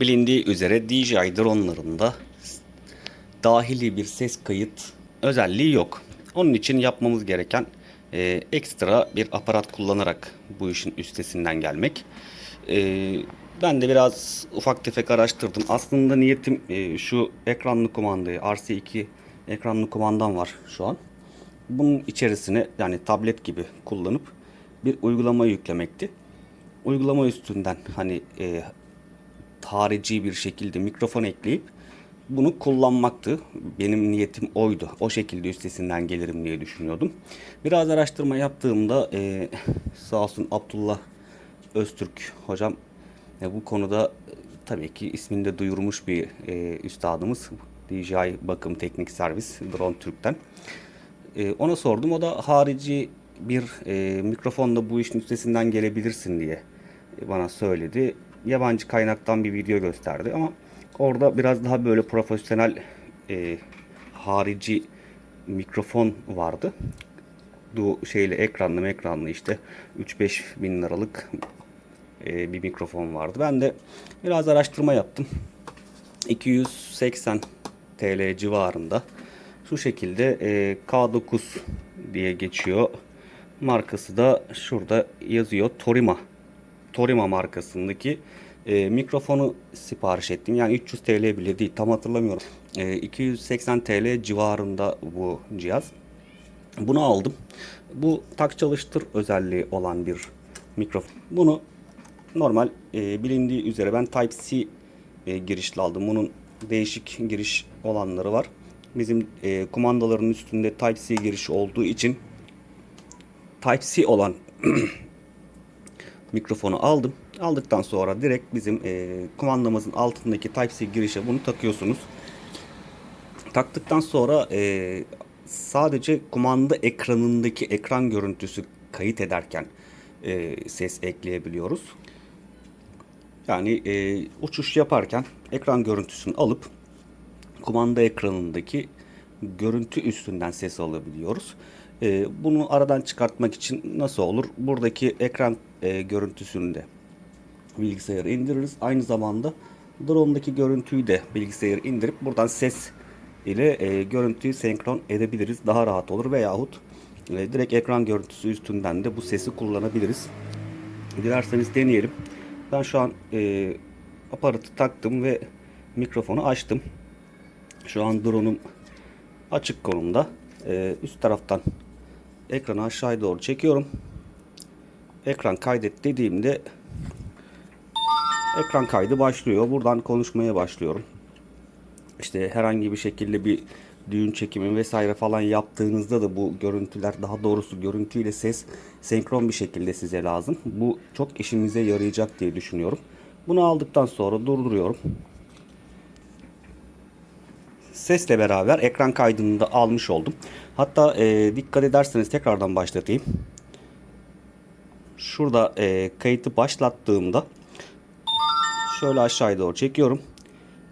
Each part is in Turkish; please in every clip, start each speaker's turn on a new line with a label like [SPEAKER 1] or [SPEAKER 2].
[SPEAKER 1] Bilindiği üzere DJI dronelarında dahili bir ses kayıt özelliği yok. Onun için yapmamız gereken e, ekstra bir aparat kullanarak bu işin üstesinden gelmek. E, ben de biraz ufak tefek araştırdım. Aslında niyetim e, şu ekranlı kumandayı RC2 ekranlı kumandam var şu an. Bunun içerisine yani tablet gibi kullanıp bir uygulama yüklemekti. Uygulama üstünden hani e, harici bir şekilde mikrofon ekleyip bunu kullanmaktı. Benim niyetim oydu. O şekilde üstesinden gelirim diye düşünüyordum. Biraz araştırma yaptığımda e, sağ olsun Abdullah Öztürk hocam e, bu konuda e, tabii ki ismini de duyurmuş bir e, üstadımız. DJI Bakım Teknik Servis Drone Türk'ten. E, ona sordum. O da harici bir e, mikrofonla bu işin üstesinden gelebilirsin diye bana söyledi. Yabancı kaynaktan bir video gösterdi ama orada biraz daha böyle profesyonel e, harici mikrofon vardı. Bu şeyle ekranlı ekranlı işte 3-5 bin liralık e, bir mikrofon vardı. Ben de biraz araştırma yaptım. 280 TL civarında şu şekilde e, K9 diye geçiyor. Markası da şurada yazıyor. Torima. Torima markasındaki e, mikrofonu sipariş ettim. Yani 300 TL bile değil. Tam hatırlamıyorum. E, 280 TL civarında bu cihaz. Bunu aldım. Bu tak çalıştır özelliği olan bir mikrofon. Bunu normal e, bilindiği üzere ben Type-C e, girişli aldım. Bunun değişik giriş olanları var. Bizim e, kumandaların üstünde Type-C girişi olduğu için Type-C olan mikrofonu aldım. Aldıktan sonra direkt bizim e, kumandamızın altındaki Type-C girişe bunu takıyorsunuz. Taktıktan sonra e, sadece kumanda ekranındaki ekran görüntüsü kayıt ederken e, ses ekleyebiliyoruz. Yani e, uçuş yaparken ekran görüntüsünü alıp kumanda ekranındaki görüntü üstünden ses alabiliyoruz. E, bunu aradan çıkartmak için nasıl olur? Buradaki ekran e, görüntüsünü de bilgisayara indiririz. Aynı zamanda drone'daki görüntüyü de bilgisayara indirip buradan ses ile e, görüntüyü senkron edebiliriz. Daha rahat olur veyahut e, direkt ekran görüntüsü üstünden de bu sesi kullanabiliriz. Dilerseniz deneyelim. Ben şu an e, aparatı taktım ve mikrofonu açtım. Şu an drone'um açık konumda. E, üst taraftan ekranı aşağıya doğru çekiyorum. Ekran kaydet dediğimde ekran kaydı başlıyor. Buradan konuşmaya başlıyorum. İşte herhangi bir şekilde bir düğün çekimi vesaire falan yaptığınızda da bu görüntüler daha doğrusu görüntüyle ses senkron bir şekilde size lazım. Bu çok işimize yarayacak diye düşünüyorum. Bunu aldıktan sonra durduruyorum. Sesle beraber ekran kaydını da almış oldum. Hatta e, dikkat ederseniz tekrardan başlatayım. Şurada e, kayıtı başlattığımda şöyle aşağıya doğru çekiyorum.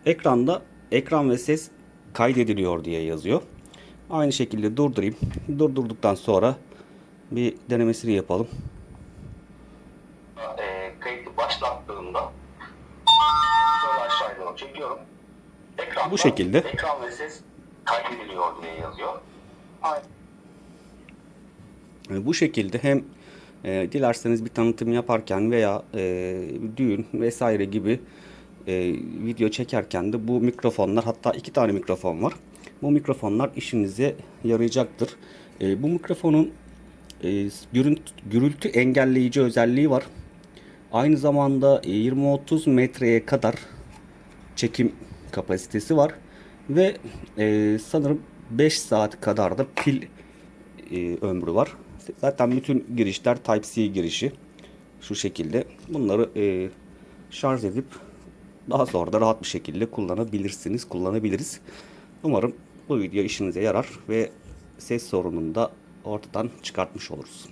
[SPEAKER 1] Ekranda ekran ve ses kaydediliyor diye yazıyor. Aynı şekilde durdurayım. Durdurduktan sonra bir denemesini yapalım.
[SPEAKER 2] e, kayıtı başlattığımda şöyle aşağıya doğru çekiyorum. Ekranda
[SPEAKER 1] Bu şekilde.
[SPEAKER 2] Ekran ve ses kaydediliyor diye yazıyor.
[SPEAKER 1] E, Bu şekilde hem e, dilerseniz bir tanıtım yaparken veya e, düğün vesaire gibi e, video çekerken de bu mikrofonlar hatta iki tane mikrofon var. Bu mikrofonlar işinize yarayacaktır. E, bu mikrofonun e, gürültü, gürültü engelleyici özelliği var. Aynı zamanda e, 20-30 metreye kadar çekim kapasitesi var ve e, sanırım 5 saat kadar da pil e, ömrü var. Zaten bütün girişler Type-C girişi. Şu şekilde. Bunları e, şarj edip daha sonra da rahat bir şekilde kullanabilirsiniz, kullanabiliriz. Umarım bu video işinize yarar ve ses sorununu da ortadan çıkartmış oluruz.